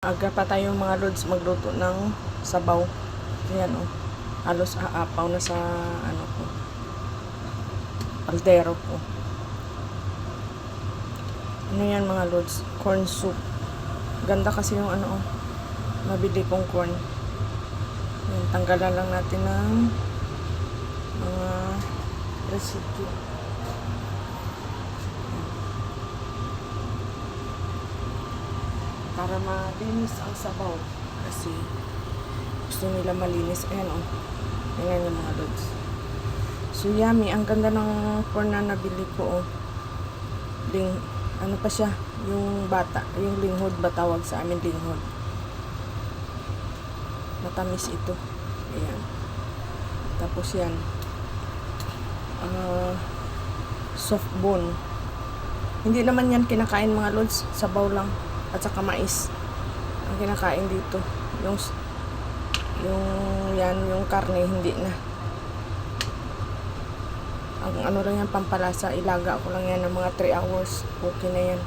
Aga pa tayo mga lods magluto ng sabaw. Ayan o. Halos aapaw na sa ano ko. Aldero ko. Ano yan mga lods? Corn soup. Ganda kasi yung ano oh. Mabili kong corn. Ayan, tanggalan lang natin ng mga residue. Para malinis ang sabaw. Kasi gusto nila malinis. Ayan o. Oh. Ayan yung mga lods. So yummy. Ang ganda ng corn na nabili ko o. Oh. Ling, ano pa siya? Yung bata. Yung linghod ba tawag sa amin linghod. Matamis ito. Ayan. Tapos yan. Ah, soft bone. Hindi naman yan kinakain mga lods. Sabaw lang at saka mais. Ang kinakain dito. Yung yung yan yung karne hindi na. Ang ano lang yan pampalasa. Ilaga ko lang yan ng mga 3 hours. Okay na yan